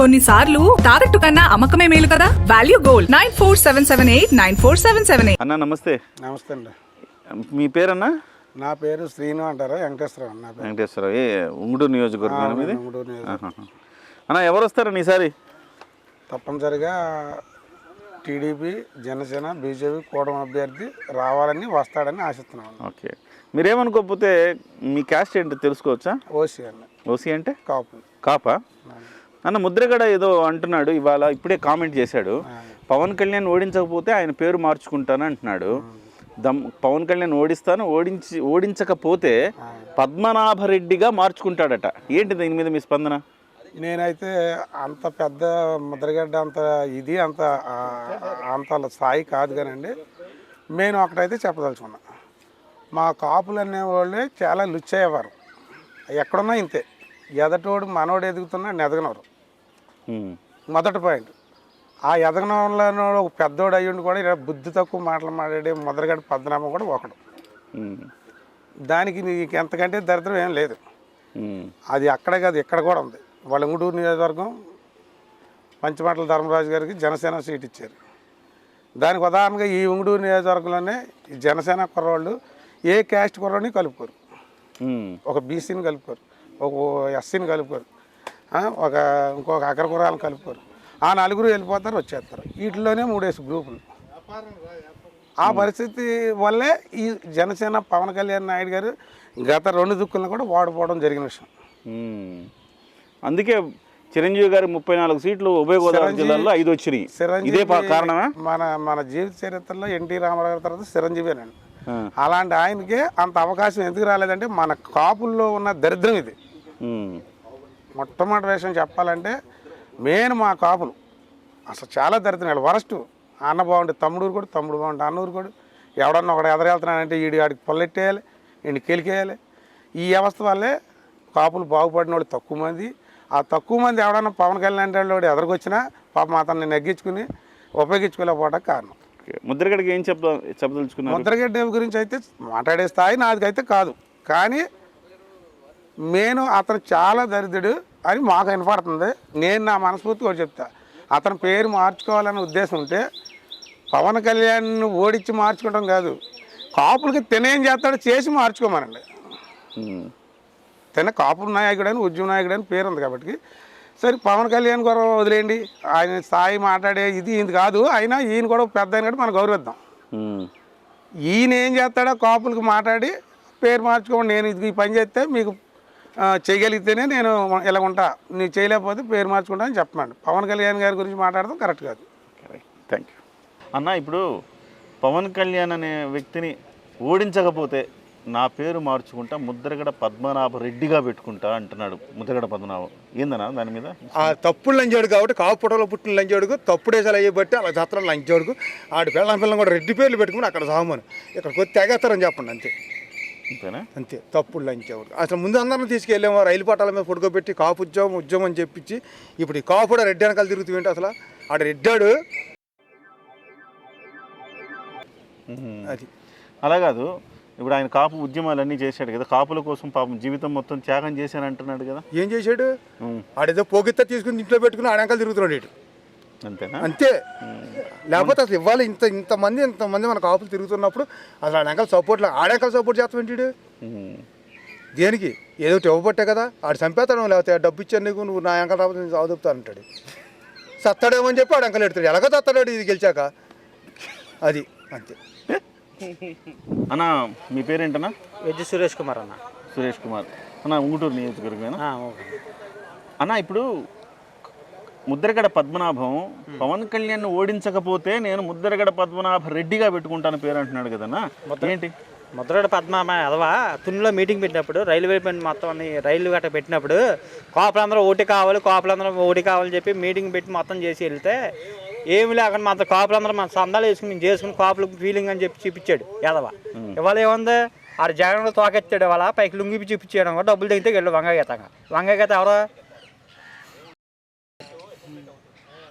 కొన్నిసార్లు తాకట్టు కన్నా అమ్మకమే మేలు కదా? Value gold nine four seven seven eight nine four seven seven eight అన్న నమస్తే. నమస్తే అండి. మీ పేరన్నా? నా పేరు శ్రీను అంటారు వెంకటేశ్వరరావు నా పేరు. వెంకటేశ్వరరావు. ఏ ఉంగుడూరు నియోజకవర్గం. అన్న ఎవరు వస్తారన్న ఈసారి? తప్పనిసరిగా టీడీపీ జనసేన బీజేపీ కూటమి అభ్యర్థి రావాలని వస్తాడని ఆశిస్తున్నాను ఓకే. మీరేమనుకోకపోతే మీ క్యాస్ట్ ఏంటో తెలుసుకోవచ్చా? ఓసీ అండి ఓసీ అంటే? కాపు. కాపా? అన్న ముద్రగడ ఏదో అంటున్నాడు ఇవాళ ఇప్పుడే కామెంట్ చేశాడు. పవన్ కళ్యాణ్ ఓడించకపోతే ఆయన పేరు మార్చుకుంటాను అంటున్నాడు. దమ్ పవన్ కళ్యాణ్ ఓడిస్తాను ఓడించి ఓడించకపోతే పద్మనాభరెడ్డిగా మార్చుకుంటాడట. ఏంటి దీని మీద మీ స్పందన? నేనైతే అంత పెద్ద ముద్రగడ్డ అంత ఇది అంత అంత స్థాయి కాదు కానండి. నేను ఒకటైతే చెప్పదలుచుకున్నా. మా కాపులు అనేవాళ్ళే చాలా లుచ్చయ్యేవారు. ఎక్కడున్నా ఇంతే. ఎదటోడు మనోడు ఎదుగుతున్నా ఎదగనవరు ఉమ్, మొదటి పాయింట్. ఆ ఎదగనంలో ఒక పెద్దోడు అయ్యుండి కూడా ఇలా బుద్ధి తక్కువ మాటలు మాట్లాడే మొదలగడ్డ పద్మనాభం కూడా ఒకడు. దానికి నీకు ఎంతకంటే దరిద్రం ఏం లేదు. అది అక్కడే కాదు ఇక్కడ కూడా ఉంది. వాళ్ళ ఉంగుటూరు నియోజకవర్గం పంచమాటల ధర్మరాజు గారికి జనసేన సీట్ ఇచ్చారు. దానికి ఉదాహరణగా ఈ ఉంగుటూరు నియోజకవర్గంలోనే జనసేన కుర్రవాళ్ళు ఏ క్యాస్ట్ కుర్రని కలుపుకోరు. ఒక బీసీని కలుపుకోరు. ఒక ఎస్సీని కలుపుకోరు. ఒక ఇంకొక అగ్రకురాలను కలుపుకోరు. ఆ నలుగురు వెళ్ళిపోతారు వచ్చేస్తారు. వీటిలోనే మూడేసి గ్రూపులు. ఆ పరిస్థితి వల్లే ఈ జనసేన పవన్ కళ్యాణ్ నాయుడు గారు గత రెండు దుక్కులను కూడా వాడిపోవడం జరిగిన విషయం. అందుకే చిరంజీవి గారి ముప్పై నాలుగు సీట్లు ఉభయ గోదావరి జిల్లాలో ఐదు వచ్చినాయి. ఇదే కారణమా? మన మన జీవిత చరిత్రలో ఎన్టీ రామారావు గారి తర్వాత చిరంజీవేనండి అలాంటి ఆయనకే అంత అవకాశం ఎందుకు రాలేదంటే మన కాపుల్లో ఉన్న దరిద్రం ఇది. మొట్టమొదటి విషయం చెప్పాలంటే మెయిన్ మా కాపులు. అసలు చాలా దరిద్రం వరస్ట్. అన్న బాగుండే తమ్ముడు కూడా తమ్ముడు బాగుండే అన్నూరు కూడా ఎవడన్నా ఒకడు ఎదరెళ్తున్నానంటే ఈడి ఆడికి పొల్లెట్టేయాలి ఈయన కెలికేయాలి. ఈ వ్యవస్థ వల్లే కాపులు బాగుపడిన వాళ్ళు తక్కువ మంది. ఆ తక్కువ మంది ఎవడన్నా పవన్ కళ్యాణ్ వాడు ఎదరికొచ్చినా పాపం అతన్ని నెగ్గించుకుని ఉపయోగించుకోలేకపోవడానికి కారణం. ఓకే. ముద్రగడకి ఏం చెప్ప చెప్పదలుచుకున్నారు? ముద్రగడ్డ గురించి అయితే మాట్లాడే స్థాయి నాదికైతే కాదు. కానీ నేను అతను చాలా దరిద్రుడు అని మాకు వినపడుతుంది. నేను నా మనస్ఫూర్తి కూడా చెప్తా. అతని పేరు మార్చుకోవాలనే ఉద్దేశం ఉంటే పవన్ కళ్యాణ్ ఓడించి మార్చుకోవడం కాదు. కాపులకి తినేం చేస్తాడో చేసి మార్చుకోమనండి. తిన కాపు నాయకుడు అని ఉద్యమ నాయకుడు అని పేరు ఉంది కాబట్టి. సరే పవన్ కళ్యాణ్ కూడా వదిలేయండి. ఆయన స్థాయి మాట్లాడే ఇది ఇది కాదు. అయినా ఈయన కూడా పెద్ద కాబట్టి మనం గౌరవిద్దాం. ఈయన ఏం చేస్తాడో కాపులకు మాట్లాడి పేరు మార్చుకోండి నేను ఇది ఈ పని చేస్తే మీకు చేయగలిగితేనే నేను ఇలా ఉంటా. నీకు చేయలేకపోతే పేరు మార్చుకుంటా అని చెప్పమండి. పవన్ కళ్యాణ్ గారి గురించి మాట్లాడడం కరెక్ట్ కాదు. Thank you. అన్న ఇప్పుడు పవన్ కళ్యాణ్ అనే వ్యక్తిని ఓడించకపోతే నా పేరు మార్చుకుంటా ముద్రగడ పద్మనాభ రెడ్డిగా పెట్టుకుంటా అంటున్నాడు ముద్రగడ పద్మనాభం. ఏందన్నా దాని మీద? ఆ తప్పుడు లంచాడు కాబట్టి కావు పుట్టలో పుట్టిన లంచాడుకు తప్పుడు వేసాలు అయ్యబట్టి అలా జాతర లంచాడుకు ఆడి పిల్లల పిల్లలు కూడా రెడ్డి పేర్లు పెట్టుకుని అక్కడ సామని. ఇక్కడికి వచ్చి తెగేస్తారని చెప్పండి అంతే. అంతేనా? అంతే తప్పుడు లంచాడు అసలు ముందు అందరిని తీసుకెళ్ళాము రైలు పట్టాల మీద పడుకోబెట్టి కాపు ఉద్యోగం ఉద్యోగం అని చెప్పించి ఇప్పుడు ఈ కాపు కూడా రెడ్డి వెనకాల తిరుగుతూ ఏంటి అసలు ఆడ రెడ్డాడు. అది. అలా కాదు ఇప్పుడు ఆయన కాపు ఉద్యమాలన్నీ చేశాడు కదా కాపుల కోసం పాపం జీవితం మొత్తం త్యాగం చేశాను అంటున్నాడు కదా. ఏం చేశాడు? ఆడేదో పోగిత్త తీసుకుని ఇంట్లో పెట్టుకుని ఆడ వెనకాల తిరుగుతున్నాడు ఇటు. అంతే. లేకపోతే అసలు ఇవ్వాలి ఇంత ఇంతమంది ఇంతమంది మన కాపులు తిరుగుతున్నప్పుడు అసలు ఆడ వెనకాల సపోర్ట్ ఆడ వెనకాల సపోర్ట్ చేస్తాం ఏంటి దేనికి? ఏదో ఒకటి ఇవ్వబట్టే కదా. ఆడు చంపేస్తాడు లేకపోతే డబ్బు ఇచ్చాను నీకు నువ్వు నా రాకపోతే నేను సాగుతాను అంటాడు. సత్తాడేమో అని చెప్పి ఆడు వెనకాల ఎడతాడు ఎలాగో సత్తాడు ఇది గెలిచాక. అది అంతే. అన్న మీ పేరేంటన్నా? వెజ్జి సురేష్ కుమార్ అన్న. సురేష్ కుమార్. అన్న ఉంగుటూరు ఆ, ఓకే. అన్న ఇప్పుడు ముద్రగడ పద్మనాభం పవన్ కళ్యాణ్ ఓడించకపోతే నేను ముద్రగడ పద్మనాభ రెడ్డిగా పెట్టుకుంటాను పేరు అంటున్నాడు కదన్నా. ఏంటి? ముద్రగడ పద్మనాభ అదవా? తునిలో మీటింగ్ పెట్టినప్పుడు రైల్వే పని మొత్తం అన్ని రైలు గట్ట పెట్టినప్పుడు కోపలందరూ ఓటి కావాలి కోపలందరూ ఓటి కావాలని చెప్పి మీటింగ్ పెట్టి మొత్తం చేసి వెళ్తే ఏమి లేకుండా మాత్రం కాపులందరూ మన సందాలు వేసుకుని మేము చేసుకుని కాపులకు ఫీలింగ్ అని చెప్పి చూపించాడు యాదవ. ఇవాళ ఏముంది? ఆడు జగన్ తోకెత్తాడు ఇవాళ పైకి లుంగి చూపించాడు డబ్బులు తెగితే వెళ్ళు వంగగీతంగా వంగగీత ఎవరు?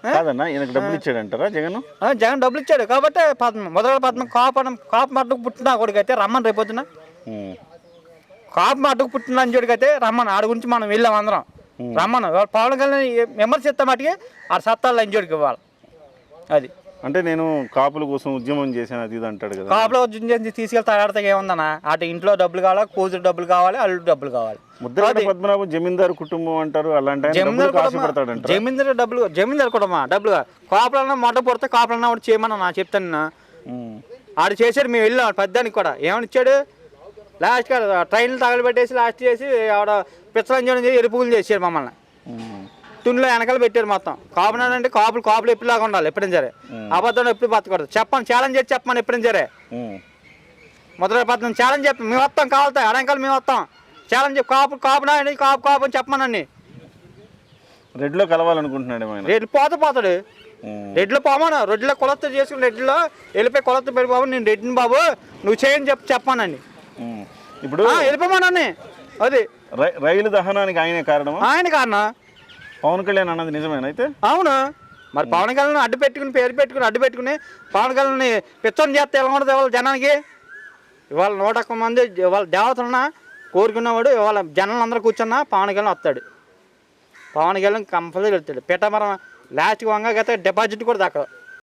కాదన్నా ఈయనకు డబ్బులు ఇచ్చాడంటారా జగన్? జగన్ డబ్బులు ఇచ్చాడు. కాబట్టి పద్మ మొదల పద్మ కాపు కాపు మట్టుకు పుట్టిన కొడుకైతే రమ్మని రేపొద్దున కాపు మట్టుకు పుట్టిన అంజోడికి అయితే రమ్మని ఆడి గురించి మనం వెళ్ళాం అందరం. రమ్మను. పవన్ కళ్యాణ్ విమర్శిస్తే మటుకి ఆ సత్తాలు లంచోడికి ఇవ్వాలి. అది. అంటే నేను కాపుల కోసం ఉద్యమం చేశాను అది ఇది అంటాడు కదా. కాపులో చేసి తీసుకెళ్తే ఆడతాకి ఏముందన్న? అటు ఇంట్లో డబ్బులు కావాలి కూతురు డబ్బులు కావాలి అల్లుడు డబ్బులు కావాలి? ముద్రగడ పద్మనాభం జమీందారు కుటుంబం అంటారు అలాంటి జమీందారు కుటుంబం జమీందారు డబ్బులు జమీందారు కుటుంబం డబ్బులు కాపులన్నా మొట్ట పుడితే కాపులన్నా ఒకటి చేయమన్నా నా చెప్తాను. ఆడు చేశాడు మేము వెళ్ళాం పెద్దానికి కూడా. ఏమని ఇచ్చాడు? లాస్ట్ ట్రైన్లు తగలబెట్టేసి లాస్ట్ చేసి ఆవిడ పిచ్చలంజనం చేసి ఎరుపులు చేశారు మమ్మల్ని. తునిలో వెనకాల పెట్టారు మొత్తం. కాపునాడు అంటే కాపులు కాపులు ఎప్పుడులాగా ఉండాలి ఎప్పుడైనా సరే. అబద్ధం ఎప్పుడు బతకూడదు. చెప్పండి ఛాలెంజ్ చేసి చెప్పమని ఎప్పుడైనా సరే. మొదటి పద్ధతి ఛాలెంజ్ చెప్పి. మేము వస్తాం కావాలతాయి అడంకాలు మేము వస్తాం. ఛాలెంజ్ చెప్పి. కాపు కాపునాడు కాపు కాపు అని చెప్పమనండి రెడ్లో కలవాలనుకుంటున్నాడు రెడ్లు పోత పోతాడు. రెడ్లు పోమాను. రెడ్లో కొలత చేసుకుని రెడ్లో వెళ్ళిపోయి కొలత పెరిగి బాబు నేను రెడ్డిని బాబు నువ్వు చేయని చెప్పి చెప్పానండి. ఇప్పుడు వెళ్ళిపోమానని. అది. రైలు దహనానికి ఆయనే కారణమా? ఆయన కారణం. పవన్ కళ్యాణ్ అన్నది నిజమేనా అయితే? అవును? మరి పవన్ కళ్యాణ్ అడ్డు పెట్టుకుని పేరు పెట్టుకుని అడ్డు పెట్టుకుని పవన్ కళ్యాణ్ పిచ్చని చేస్తే ఎలా ఉండదు ఇవాళ జనానికి? ఇవాళ నూట ఒక్క మంది ఇవాళ దేవతలున్నా కోరుకున్నవాడు ఇవాళ జనాలు అందరూ కూర్చున్నా పవన్ కళ్యాణ్ వస్తాడు. పవన్ కళ్యాణ్ కంపల్సరీ వెళ్తాడు. పిఠాపురం లాస్ట్కి వంగ డిపాజిట్ కూడా దక్కదు